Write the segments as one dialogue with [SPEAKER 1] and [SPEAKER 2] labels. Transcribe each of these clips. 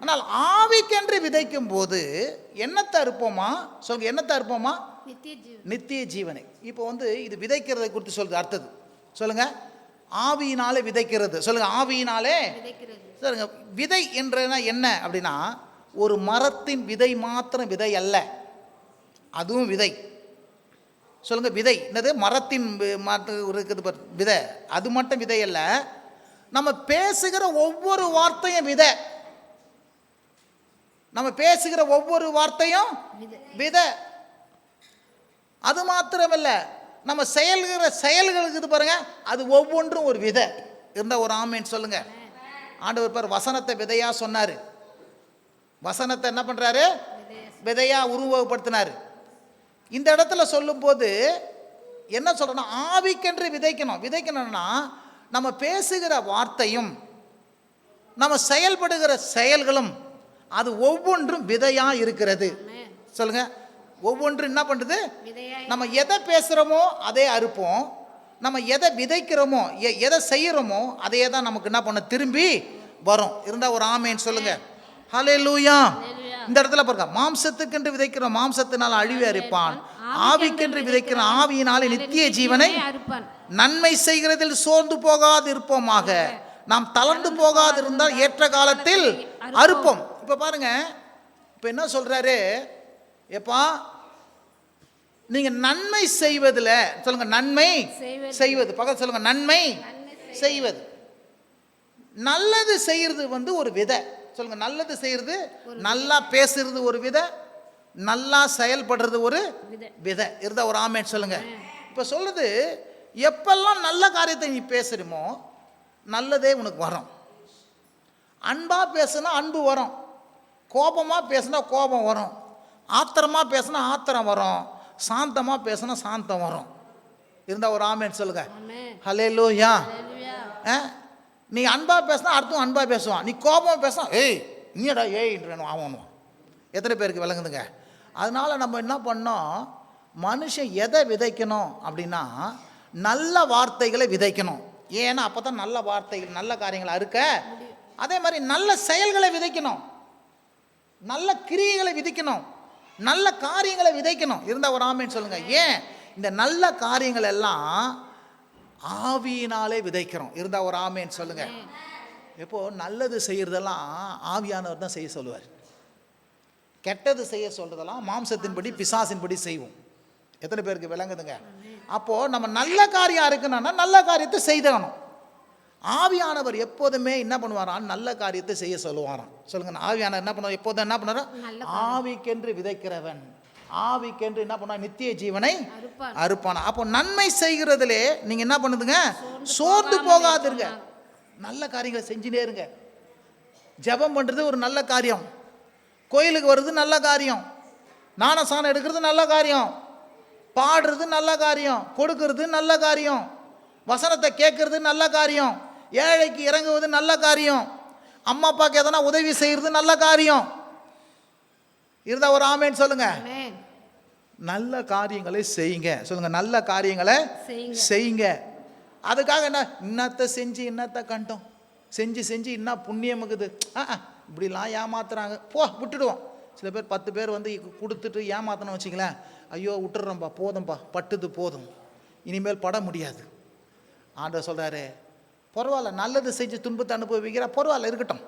[SPEAKER 1] ஆனால் ஆவிக்கென்று விதைக்கும் போது என்னத்தை அறுப்போமா? சொல்லுங்க என்னத்தை அறுப்போமா?
[SPEAKER 2] நித்திய ஜீவன்.
[SPEAKER 1] நித்திய ஜீவனை. இப்போ வந்து இது விதைக்கிறதை குறித்து சொல்லுது அடுத்தது சொல்லுங்க. ஆவியினாலே விதைக்கிறது. சொல்லுங்க ஆவியினாலே
[SPEAKER 2] விதைக்கிறது.
[SPEAKER 1] சொல்லுங்க விதை என்றனா என்ன அப்படின்னா ஒரு மரத்தின் விதை மாத்திரம் விதை அல்ல. அதுவும் விதை. சொல்லுங்க விதை. என்னது? மரத்தின் மாத்து இருக்குது விதை. அது மட்டும் விதை அல்ல. நம்ம பேசுகிற ஒவ்வொரு வார்த்தையும் விதை. நம்ம பேசுகிற ஒவ்வொரு வார்த்தையும்
[SPEAKER 2] விதை.
[SPEAKER 1] அது மாத்திரமல்ல நம்ம செயல்கிற செயல்கள் இருக்குது பாருங்க அது ஒவ்வொன்றும் ஒரு விதை. இருந்தா ஒரு ஆமேன்னு சொல்லுங்க. ஆண்டவர் பார் வசனத்தை விதையா சொன்னாரு. வசனத்தை என்ன பண்றாரு?
[SPEAKER 2] விதைய
[SPEAKER 1] விதையா உருவகப்படுத்தினாரு. இந்த இடத்துல சொல்லும்போது என்ன சொல்றோம்னா ஆவிக்கென்று விதைக்கணும். விதைக்கணும்னா நம்ம பேசுகிற வார்த்தையும் நம்ம செயல்படுகிற செயல்களும் அது ஒவ்வொன்றும் விதையா இருக்கிறது. சொல்லுங்க. ஒவ்வொன்றும் என்ன பண்ணுது
[SPEAKER 2] விதையாய்
[SPEAKER 1] நம்ம எதை பேசுகிறோமோ அதே அறுப்போம். நம்ம எதை விதைக்கிறோமோ எ- எதை செய்கிறோமோ அதையே தான் நமக்கு என்ன பண்ண திரும்பி வரும். இருந்தால் ஒரு ஆமேன்னு சொல்லுங்க. ஹலே லூயா. இந்த இடத்துல பாருங்க. மாம்சத்துக்கென்று விதைக்கிறோம். மாம்சத்தினால் அழிவு அரிப்பான் ஆவிக்கென்று விதைக்கிற ஆவியினாலே நித்திய ஜீவனை
[SPEAKER 2] அறுப்பான்.
[SPEAKER 1] நன்மை செய்கிறதில் சோர்ந்து போகாது இருப்போமாக நாம் தளர்ந்து போகாது இருந்தால் ஏற்ற காலத்தில் அறுப்போம். இப்போ பாருங்க இப்போ என்ன சொல்றாரு? எப்பா நீங்க நன்மை செய்வதில் சொல்லுங்க நன்மை
[SPEAKER 2] செய்வது.
[SPEAKER 1] செய்வது. பக்கத்து சொல்லுங்க நன்மை செய்வது. நல்லது செய்யறது வந்து ஒரு விதை. சொல்லுங்க நல்லது செய்யறது நல்லா பேசுறது ஒரு விதை நல்லா செயல்படுறது ஒரு
[SPEAKER 2] விதை.
[SPEAKER 1] இருந்தா ஒரு ஆமேன்னு சொல்லுங்க. இப்போ சொல்லுது எப்பெல்லாம் நல்ல காரியத்தை நீ பேசுறமோ நல்லதே உனக்கு வரும். அன்பா பேசுனா அன்பு வரும். கோபமா பேசுனா கோபம் வரும். ஆத்திரமா பேசுனா ஆத்திரம் வரும். சாந்தமா பேசுனா சாந்தம் வரும். இருந்தா ஒரு ஆமேன்னு சொல்லுங்க. ஹலே லூயா நீ அன்பா பேசினா அடுத்தும் அன்பா பேசுவான். நீ கோபமா பேசினா ஏய் நீடா ஏய்ன்றணும் ஆவணும் எத்தனை பேருக்கு விளங்குதுங்க? அதனால நம்ம என்ன பண்ணோம்? மனுஷன் எதை விதைக்கணும் அப்படின்னா நல்ல வார்த்தைகளை விதைக்கணும். ஏன்னா அப்போ தான் நல்ல வார்த்தைகள் நல்ல காரியங்களை அறுக்க அதே மாதிரி நல்ல செயல்களை விதைக்கணும். நல்ல கிரியைகளை விதைக்கணும். நல்ல காரியங்களை விதைக்கணும். இருந்தால் ஒரு ஆமைன்னு சொல்லுங்க. ஏன்? இந்த நல்ல காரியங்கள் எல்லாம் ஆவியினாலே விதைக்கிறோம். இருந்தால் ஒரு ஆமேன்னு சொல்லுங்க. இப்போ நல்லது செய்கிறதெல்லாம் ஆவியானவர் தான் செய்ய சொல்லுவார். கெட்டது செய்ய சொல்கிறதெல்லாம் மாம்சத்தின்படி பிசாசின்படி செய்வோம். எத்தனை பேருக்கு விளங்குதுங்க? அப்போது நம்ம நல்ல காரியம் இருக்கணும்னா நல்ல காரியத்தை செய்தணும் ஆவியானவர் எப்போதுமே என்ன பண்ணுவாராம்? நல்ல காரியத்தை செய்ய சொல்லுவாராம். சொல்லுங்க ஆவியானவர் என்ன பண்ணுவார் எப்போதும் என்ன பண்ணுவாரா ஆவிக்கென்று விதைக்கிறவன். ஆவிக்கென்று என்ன பண்ணுவா நித்திய ஜீவனை
[SPEAKER 2] அறுப்பான்.
[SPEAKER 1] அப்போ நன்மை செய்கிறதுலே நீங்க என்ன பண்ணுதுங்க? சோர்ந்து போகாதிருங்க. நல்ல காரியங்களை செஞ்சுட்டே இருங்க. ஜெபம் பண்றது ஒரு நல்ல காரியம். கோயிலுக்கு வர்றது நல்ல காரியம். ஞானசானம் எடுக்கிறது நல்ல காரியம். பாடுறது நல்ல காரியம். கொடுக்கறது நல்ல காரியம். வசனத்தை கேட்கறது நல்ல காரியம். ஏழைக்கு இறங்குவது நல்ல காரியம். அம்மா அப்பாவுக்கு எதனா உதவி செய்யறது நல்ல காரியம். இருந்தா ஒரு ஆமேன்னு சொல்லுங்க. நல்ல காரியங்களை செய்யுங்க. சொல்லுங்க நல்ல காரியங்களை
[SPEAKER 2] செய்யுங்க.
[SPEAKER 1] அதுக்காக என்ன? இன்னத்தை செஞ்சு இன்னத்தை கண்டோம். செஞ்சு செஞ்சு என்ன புண்ணியமுக்குது ஆ ஆ, இப்படிலாம் ஏமாத்துறாங்க. போ விட்டுடுவோம். சில பேர் பத்து பேர் வந்து கொடுத்துட்டு ஏமாத்தணும் வச்சிங்களேன் ஐயோ விட்டுறோம்ப்பா போதும்பா. பட்டுது போதும். இனிமேல் பட முடியாது. ஆண்டவர் சொல்கிறாரு பரவாயில்ல நல்லது செஞ்சு துன்பத்தை அனுபவிக்கிறா பரவாயில்ல இருக்கட்டும்.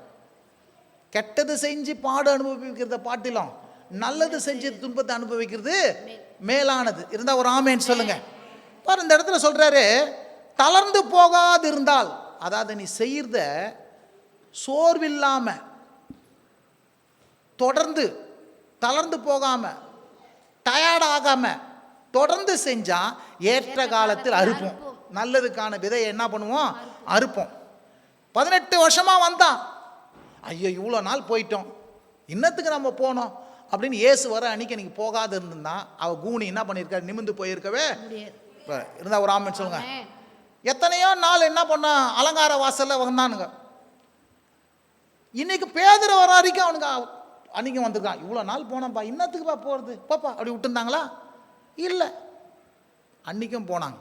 [SPEAKER 1] கெட்டது செஞ்சு பாடு அனுபவிக்கிறத பாட்டிலும் நல்லது செஞ்சு துன்பத்தை அனுபவிக்கிறது மேலானது. இருந்தால் ஒரு ஆமேன்னு சொல்லுங்க. பாரு இந்த இடத்துல சொல்றாரு தளர்ந்து போகாது இருந்தால் அதாவது நீ செய்யறத சோர்வில்லாம தொடர்ந்து தளர்ந்து போகாம டயர்ட் ஆகாம தொடர்ந்து செஞ்சா ஏற்ற காலத்தில் அறுப்போம் நல்லதுக்கான விதையை என்ன பண்ணுவோம்? அறுப்போம். பதினெட்டு வருஷமா வந்தான். ஐயோ இவ்வளோ நாள் போயிட்டோம். இன்னத்துக்கு நம்ம போனோம். அப்படின்னு இயேசு வர அன்னைக்கு நீங்கள் போகாது இருந்திருந்தா அவ கூனி என்ன பண்ணியிருக்காரு நிமிந்து போயிருக்கவே இப்போ இருந்தால் ஒரு ஆமன் சொல்லுங்க. எத்தனையோ நாள் என்ன பண்ணா? அலங்கார வாசல்ல வந்தானுங்க. இன்னைக்கு பேதர வர வரைக்கும் அவனுக்கு அவ- அன்னைக்கு வந்திருக்கான். இவ்வளோ நாள் போனப்பா இன்னத்துக்குப்பா போகிறது பாப்பா. அப்படி விட்டுருந்தாங்களா? இல்லை. அன்னைக்கும் போனாங்க.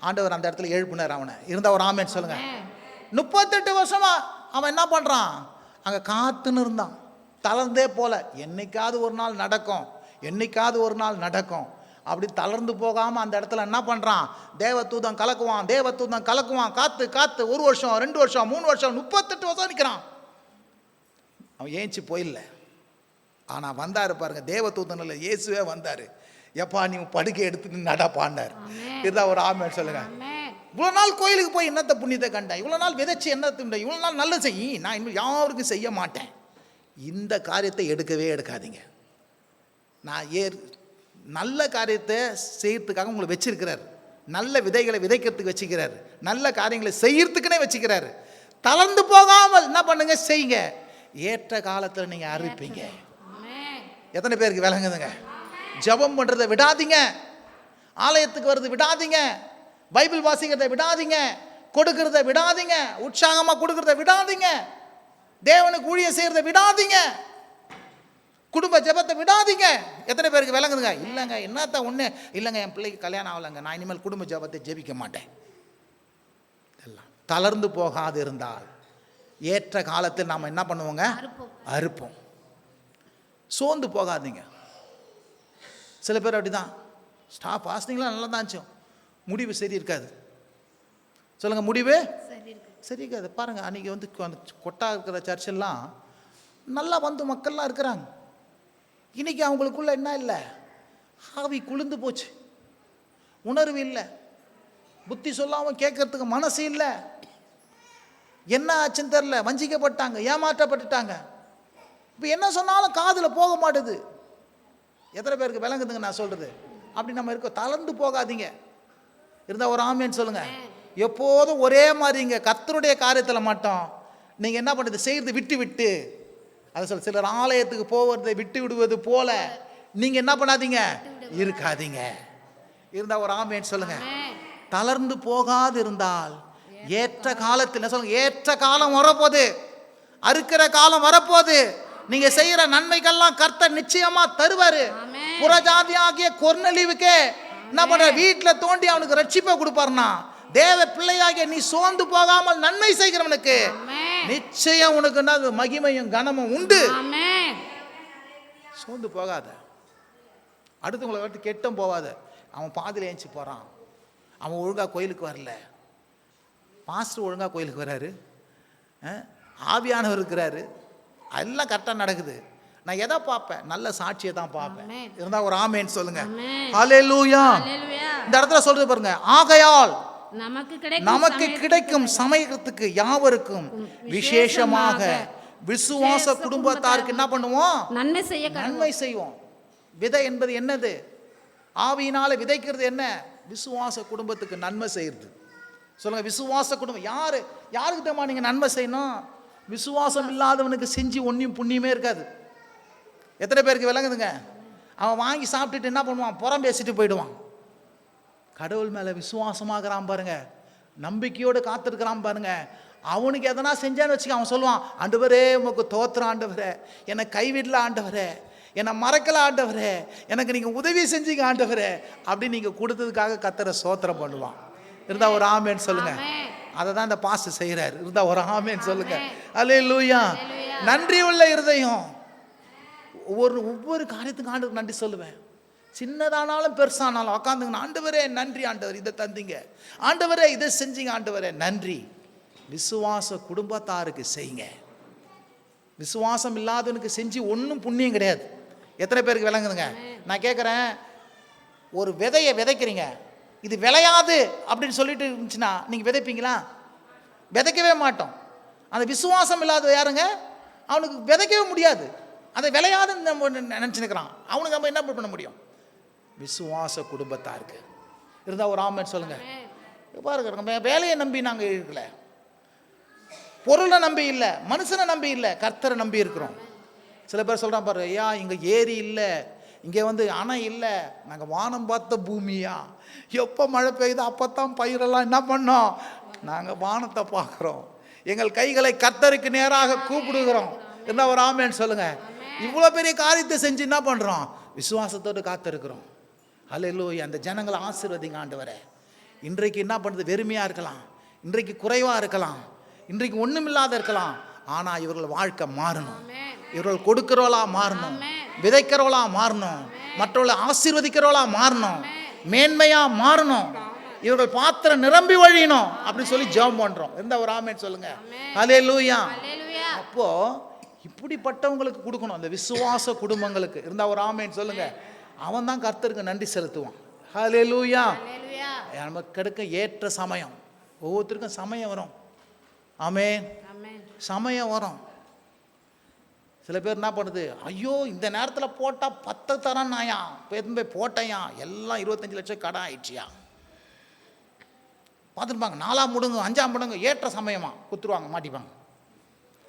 [SPEAKER 1] ஆண்டவர் அந்த இடத்துல எழுப்பினார் அவனை. இருந்த ஒரு ஆமேன்னு சொல்லுங்க.
[SPEAKER 2] ஆமென்.
[SPEAKER 1] முப்பத்தெட்டு வருஷமா அவன் என்ன பண்ணுறான் அங்கே காத்துன்னு இருந்தான். தளர்ந்தே போல. என்னைக்காவது ஒரு நாள் நடக்கும். என்னைக்காவது ஒரு நாள் நடக்கும். அப்படி தளர்ந்து போகாமல் அந்த இடத்துல என்ன பண்ணுறான் தேவதூதன் கலக்குவான் தேவதூதன் கலக்குவான். காத்து காத்து. ஒரு வருஷம் ரெண்டு வருஷம் மூணு வருஷம் முப்பத்தெட்டு வருஷம் நிற்கிறான் அவன் ஏஞ்சி போயில்ல. ஆனால் வந்தார் பாருங்க. தேவதூதன் இல்லை இயேசுவே வந்தார். எப்பா நீ படுக்கை எடுத்துட்டு நடப்பான்னார்
[SPEAKER 2] ஆமென்.
[SPEAKER 1] இதுதான் ஒரு ஆமேன் சொல்லுங்க. இவ்வளோ நாள் கோயிலுக்கு போய் என்னத்தை புண்ணியத்தை கண்டேன் இவ்வளோ நாள் விதைச்சு என்ன திண்டேன் இவ்வளோ நாள் நல்லது செய். நான் இன்னும் யாருக்கும் செய்ய மாட்டேன். இந்த காரியத்தை எடுக்கவே எடுக்காதீங்க. நான் ஏர் நல்ல காரியத்தை செய்யறதுக்காக உங்களை வச்சிருக்கிறார். நல்ல விதைகளை விதைக்கிறதுக்கு வச்சுக்கிறார் நல்ல காரியங்களை செய்யறதுக்குனே வச்சுக்கிறாரு தளர்ந்து போகாமல் என்ன பண்ணுங்க? செய்யுங்க. ஏற்ற காலத்தில் நீங்கள் அறுப்பீங்க.
[SPEAKER 2] ஆமென்.
[SPEAKER 1] எத்தனை பேருக்கு விளங்குதுங்க? ஜெபம் பண்ணுறதை விடாதீங்க. ஆலயத்துக்கு வர்றது விடாதீங்க. பைபிள் வாசிக்கிறதை விடாதீங்க. கொடுக்கறத விடாதீங்க. உற்சாகமாக கொடுக்கறத விடாதீங்க. தேவனுக்கு ஊழியம் செய்கிறத விடாதீங்க. குடும்ப ஜெபத்தை விடாதீங்க. எத்தனை பேருக்கு விளங்குதுங்க? இல்லைங்க என்னத்த ஒன்று இல்லைங்க என் பிள்ளைக்கு கல்யாணம் ஆகலைங்க. நான் இனிமேல் குடும்ப ஜெபத்தை ஜெபிக்க மாட்டேன். எல்லாம் தளர்ந்து போகாது இருந்தால். ஏற்ற காலத்தில் நாம் என்ன பண்ணுவோங்க.
[SPEAKER 2] அறுப்போம்.
[SPEAKER 1] சோர்ந்து போகாதீங்க. சில பேர் அப்படிதான். ஸ்டாப் ஃபாஸ்டிங்லாம் நல்லா தான் இருந்துச்சு. முடிவு சரி இருக்காது. சொல்லுங்க முடிவு?
[SPEAKER 2] சரி இருக்கு
[SPEAKER 1] சரி இருக்காது. பாருங்க அன்னைக்கு வந்து அந்த கொட்டா இருக்கிற சர்ச்செல்லாம் நல்லா வந்து மக்கள்லாம் இருக்கிறாங்க. இன்னைக்கு அவங்களுக்குள்ள என்ன இல்லை? ஆவி குளிர்ந்து போச்சு. உணர்வு இல்லை. புத்தி சொல்லாமல் கேட்கறதுக்கு மனசு இல்லை. என்ன ஆச்சுன்னு தெரில வஞ்சிக்கப்பட்டாங்க ஏமாற்றப்பட்டுட்டாங்க. இப்போ என்ன சொன்னாலும் காதில் போக மாட்டுது. எத்தனை பேருக்கு விளங்குதுங்க நான் சொல்கிறது அப்படி நம்ம இருக்க தளர்ந்து போகாதீங்க. இருந்தால் ஒரு ஆமேன்னு சொல்லுங்கள் எப்போதும் ஒரே மாதிரிங்க கத்தருடைய காரியத்தில் மட்டும் நீங்கள் என்ன பண்ணுறது செய்கிறது விட்டு விட்டு. அதை சொல்ல சிலர் ஆலயத்துக்கு போவதை விட்டு விடுவது போல நீங்கள் என்ன பண்ணாதீங்க? இருக்காதீங்க. இருந்தால் ஒரு ஆமேன்னு சொல்லுங்கள். தளர்ந்து போகாது இருந்தால் ஏற்ற காலத்தில் என்ன சொல்லுங்க ஏற்ற காலம் வரப்போகுது. அறுக்கிற காலம் வரப்போகுது. நீங்க செய்யற நன்மைகள்லாம் கர்த்தர் நிச்சயமா தருவாரு. புறஜாதி ஆகிய கொர்நலிவுக்கே என்ன பண்ற? வீட்டுல தோண்டி அவனுக்கு ரட்சிப்பை கொடுப்பாருனா தேவ பிள்ளையாகிய நீ சோர்ந்து போகாமல் நன்மை செய்கிறவனுக்கு. நிச்சயம் உனக்கு என்ன? மகிமையும் கனமும் உண்டு. சோர்ந்து போகாத. அடுத்தவங்களை விட்டு கெட்டும் போகாத. அவன் பாதியில் ஏஞ்சி போகிறான் அவன் ஒழுங்காக கோயிலுக்கு வரல. மாஸ்டர் ஒழுங்காக கோயிலுக்கு வராரு. ஆவியானவர் இருக்கிறாரு. எல்லாம் கரெக்டாக நடக்குது. நான் எதை பார்ப்பேன்? நல்ல சாட்சியை தான் பார்ப்பேன்.
[SPEAKER 2] ஆமென்.
[SPEAKER 1] இருந்தால் ஒரு ஆமேன்னு சொல்லுங்க. ஹalleluya. இந்த இடத்துல சொல்றது பாருங்க. ஆகையால்
[SPEAKER 2] நமக்கு கிடைக்கும் சமயத்துக்கு
[SPEAKER 1] யாவருக்கும் விசேஷமாக விசுவாச குடும்பத்தாருக்கு என்ன பண்ணுவோம்?
[SPEAKER 2] நன்மை செய்ய
[SPEAKER 1] நன்மை செய்வோம். விதை என்பது என்னது? ஆவியினால விதைக்கிறது என்ன? விசுவாச குடும்பத்துக்கு நன்மை செய்யறது. சொல்லுங்க விசுவாச குடும்பம். யாரு? யாருக்கு தெரியுமா நீங்க நன்மை செய்யணும்? விசுவாசம் இல்லாதவனுக்கு செஞ்சு ஒன்றையும் புண்ணியமே இருக்காது. எத்தனை பேருக்கு விளங்குதுங்க? அவன் வாங்கி சாப்பிட்டுட்டு என்ன பண்ணுவான்? புறம் பேசிட்டு போயிடுவான். கடவுள் மேலே விசுவாசமாகறான் பாருங்க. நம்பிக்கையோடு காத்திருக்கிறான் பாருங்க. அவனுக்கு எதனா செஞ்சான்னு வச்சுக்க அவன் சொல்லுவான் ஆண்டவரே உமக்கு தோத்திரம் ஆண்டவரே. என்னை கைவிடல ஆண்டவரே. என்னை மறக்கல ஆண்டவரே. எனக்கு நீங்கள் உதவி செஞ்சீங்க ஆண்டவரே. அப்படி நீங்கள் கொடுத்ததுக்காக கத்தரை சோத்திரம் பண்ணுவான். இருந்தால் ஒரு ஆமேன்னு
[SPEAKER 2] சொல்லுங்கள்
[SPEAKER 1] அதை தான் இந்த பாஸ்ட் செய்கிறாரு. இருந்தா ஒரு ஆமேன்னு சொல்லுங்க. அல்லே லூயா நன்றி உள்ள இருதயம். ஒவ்வொரு ஒவ்வொரு காரியத்துக்கும் ஆண்டுக்கு நன்றி சொல்லுவேன். சின்னதானாலும் பெருசானாலும் உக்காந்துங்க ஆண்டவரே நன்றி ஆண்டவர் இதை தந்தீங்க. ஆண்டவரே இதை செஞ்சீங்க ஆண்டவரே நன்றி. விசுவாச குடும்பத்தாருக்கு செய்யுங்க. விசுவாசம் இல்லாதவனுக்கு செஞ்சு ஒன்றும் புண்ணியம் கிடையாது. எத்தனை பேருக்கு விளங்குதுங்க? நான் கேட்குறேன் ஒரு விதையை விதைக்கிறீங்க. இது விளையாது அப்படின்னு சொல்லிட்டு இருந்துச்சுன்னா நீங்கள் விதைப்பீங்களா? விதைக்கவே மாட்டோம். அந்த விசுவாசம் இல்லாத யாருங்க? அவனுக்கு விதைக்கவே முடியாது. அதை விளையாதுன்னு நம்ம நினச்சினுக்கிறான் அவனுக்கு நம்ம என்ன பண்ண முடியும்? விசுவாச குடும்பத்தாருக்கு இருந்தால் ஒரு ஆமன் சொல்லுங்கள் பாருங்க நம்ம வேலையை நம்பி நாங்கள் இருக்கல. பொருளை நம்பி இல்லை மனுஷனை நம்பி இல்லை கர்த்தரை நம்பி இருக்கிறோம். சில பேர் சொல்கிறான் பாரு ஐயா இங்கே ஏரி இல்லை. இங்கே வந்து அணை இல்லை நாங்கள் வானம் பார்த்த பூமியா? எப்போ மழை பெய்யுதோ அப்போ தான் பயிரெல்லாம் என்ன பண்ணோம்? நாங்கள் வானத்தை பார்க்குறோம். எங்கள் கைகளை கத்தருக்கு நேராக கூப்பிடுகிறோம். என்ன ஒரு ஆமேன்னு சொல்லுங்கள் இவ்வளோ பெரிய காரியத்தை செஞ்சு என்ன பண்ணுறோம் விசுவாசத்தோடு காத்திருக்கிறோம். அல்லேலூயா அந்த ஜனங்களை ஆசீர்வதிங்க ஆண்டு வர இன்றைக்கு என்ன பண்ணுறது வெறுமையாக இருக்கலாம். இன்றைக்கு குறைவாக இருக்கலாம். இன்றைக்கு ஒன்றுமில்லாத இருக்கலாம். ஆனால் இவர்கள் வாழ்க்கை மாறணும். இவர்கள் கொடுக்கிறவளா மாறணும். விதைக்கிறவளா மாறணும். மற்றவர்களை ஆசீர்வதிக்கிறவளா மாறணும். மேன்மையா மாறணும். இவர்கள் பாத்திரம் நிரம்பி வழியணும் அப்படின்னு சொல்லி ஜெபம் பண்றோம். எந்த ஒரு ஆமேன் சொல்லுங்க? ஹலே லூயா அப்போ இப்படிப்பட்டவங்களுக்கு கொடுக்கணும். அந்த விசுவாச குடும்பங்களுக்கு. இருந்தா ஒரு ஆமேன் சொல்லுங்க. அவன் தான் கர்த்தருக்கு நன்றி செலுத்துவான். ஹலே லூயா நமக்கு கிடைக்க ஏற்ற சமயம். ஒவ்வொருத்தருக்கும் சமயம் வரும். ஆமென். சமயம் வரும். சில பேர் என்ன பண்ணுது? ஐயோ இந்த நேரத்தில் போட்டால் பத்து தரம் நாயா போய் போய் போட்டேயா? எல்லாம் இருபத்தஞ்சு லட்சம் கடன் ஆயிடுச்சியா? பார்த்துருப்பாங்க நாலாம் முடுங்க அஞ்சாம் முடுங்க ஏற்ற சமயமா? குத்துருவாங்க மாட்டிப்பாங்க.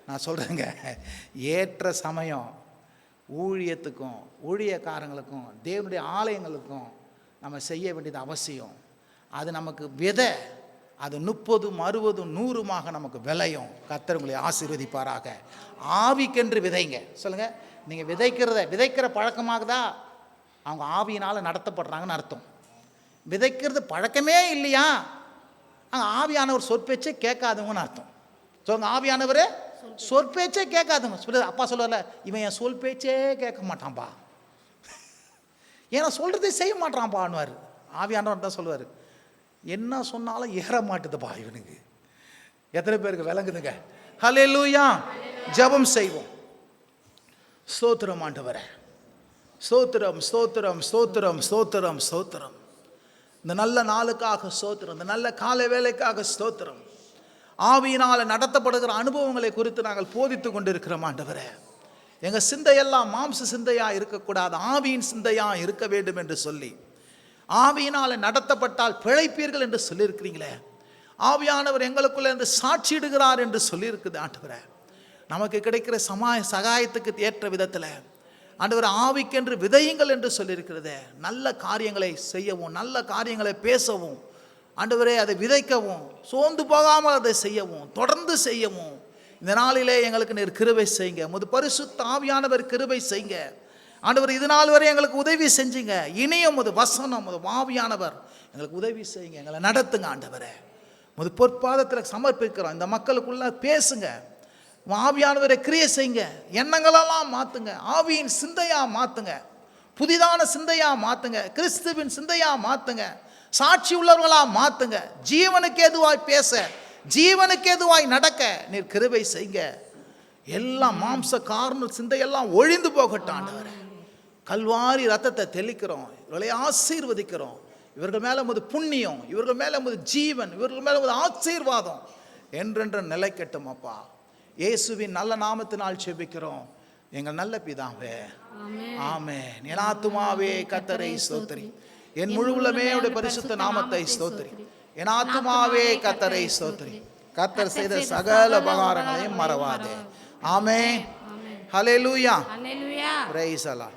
[SPEAKER 1] நான் சொல்கிறேங்க ஏற்ற சமயம் ஊழியத்துக்கும் ஊழியக்காரங்களுக்கும் தேவனுடைய ஆலயங்களுக்கும் நம்ம செய்ய வேண்டியது அவசியம். அது நமக்கு விதை அது முப்பதும் அறுபதும் நூறுமாக நமக்கு விளையும். கர்த்தர் ஆசீர்வதிப்பாராக. ஆவிக்கென்று விதைங்க. சொல்லுங்கள் நீங்கள் விதைக்கிறத விதைக்கிற பழக்கமாகுதா? அவங்க ஆவியினால் நடத்தப்படுறாங்கன்னு அர்த்தம். விதைக்கிறது பழக்கமே இல்லையா? அங்கே ஆவியானவர் சொற்பேச்சே கேட்காதவங்கன்னு அர்த்தம். சொல்லுங்கள் ஆவியானவர் சொற்பேச்சே கேட்காதவங்க. சொல்லு அப்பா சொல்லல இவன் என் சொல் பேச்சே கேட்க மாட்டான்பா. ஏன்னா சொல்கிறதே செய்ய மாட்டான்பான்னுவார். ஆவியானவர் தான் சொல்லுவார். என்ன சொன்னாலும் ஏற மாட்டுதுப்பா இவனுக்கு எத்தனை பேருக்கு விளங்குதுங்க? ஹலே லூயா ஜபம் செய்வோம். ஸ்தோத்திரம் ஆண்டவரே. ஸ்தோத்திரம் ஸ்தோத்திரம் ஸ்தோத்திரம் ஸ்தோத்திரம் ஸ்தோத்திரம். இந்த நல்ல நாளுக்காக ஸ்தோத்திரம் இந்த நல்ல காலை வேலைக்காக ஸ்தோத்திரம். ஆவியினால் நடத்தப்படுகிற அனுபவங்களை குறித்து நாங்கள் போதித்து கொண்டிருக்கிறோம் ஆண்டவரே. எங்கள் சிந்தையெல்லாம் மாம்ச சிந்தையாக இருக்கக்கூடாது ஆவியின் சிந்தையாக இருக்க வேண்டும் என்று சொல்லி. ஆவியினால் நடத்தப்பட்டால் பிழைப்பீர்கள் என்று சொல்லியிருக்கிறீங்களே. ஆவியானவர் எங்களுக்குள்ளே இருந்து சாட்சியிடுகிறார் என்று சொல்லியிருக்குது ஆண்டவரே. நமக்கு கிடைக்கிற சமாய சகாயத்துக்கு ஏற்ற விதத்தில் ஆண்டவர் ஆவிக்கென்று விதையுங்கள் என்று சொல்லியிருக்கிறது. நல்ல காரியங்களை செய்யவும் நல்ல காரியங்களை பேசவும் ஆண்டவரே அதை விதைக்கவும் சோர்ந்து போகாமல் அதை செய்யவும் தொடர்ந்து செய்யவும். இந்த நாளிலே எங்களுக்கு நீர் கிருபை செய்யுங்க. முது பரிசுத்த ஆவியானவர் கிருபை செய்யுங்க. ஆண்டவர் இது நாள் வரை எங்களுக்கு உதவி செஞ்சுங்க. இனியும் முது வசனம் முது ஆவியானவர் எங்களுக்கு உதவி செய்யுங்க எங்களை நடத்துங்க ஆண்டவரை. முது பொற்பாதத்தில் சமர்ப்பிக்கிறோம். இந்த மக்களுக்குள்ள பேசுங்க. ஆவியானவரை கிரியை செய்யுங்க. எண்ணங்களெல்லாம் மாற்றுங்க ஆவியின் சிந்தையாக மாற்றுங்க புதிதான சிந்தையாக மாற்றுங்க கிறிஸ்துவின் சிந்தையாக மாற்றுங்க சாட்சி உள்ளவர்களாக மாற்றுங்க ஜீவனுக்கு எதுவாய் பேச ஜீவனுக்கு எதுவாய் நடக்க நீர் கிருவை செய்யுங்க. எல்லாம் மாம்ச காரண சிந்தையெல்லாம் ஒழிந்து போகட்டும் ஆண்டவரை. கல்வாரி ரத்தத்தை தெளிக்கிறோம் இவர்களை ஆசீர்வதிக்கிறோம். இவர்கள் மேலே முது புண்ணியம் இவர்கள் மேலே முது ஜீவன் இவர்கள் மேலே முது ஆசீர்வாதம் என்றென்ற நிலைக்கட்டும் அப்பா. இயேசுவின் நல்ல நாமத்தினால் செபிக்கிறோம். எங்கள் நல்ல பிதாவே. ஆமென். என் ஆத்துமாவே கத்தரை ஸ்தோத்திரி. என் முழு உள்ளமே அவருடைய பரிசுத்த நாமத்தை ஸ்தோத்திரி. என் ஆத்துமாவே கத்தரை ஸ்தோத்திரி. கத்தர் செய்த சகல உபகாரங்களையும் மறவாதே. ஆமென். ஹalleluya.
[SPEAKER 2] அல்லேலூயா
[SPEAKER 1] பிரைஸ் அல்லாஹ்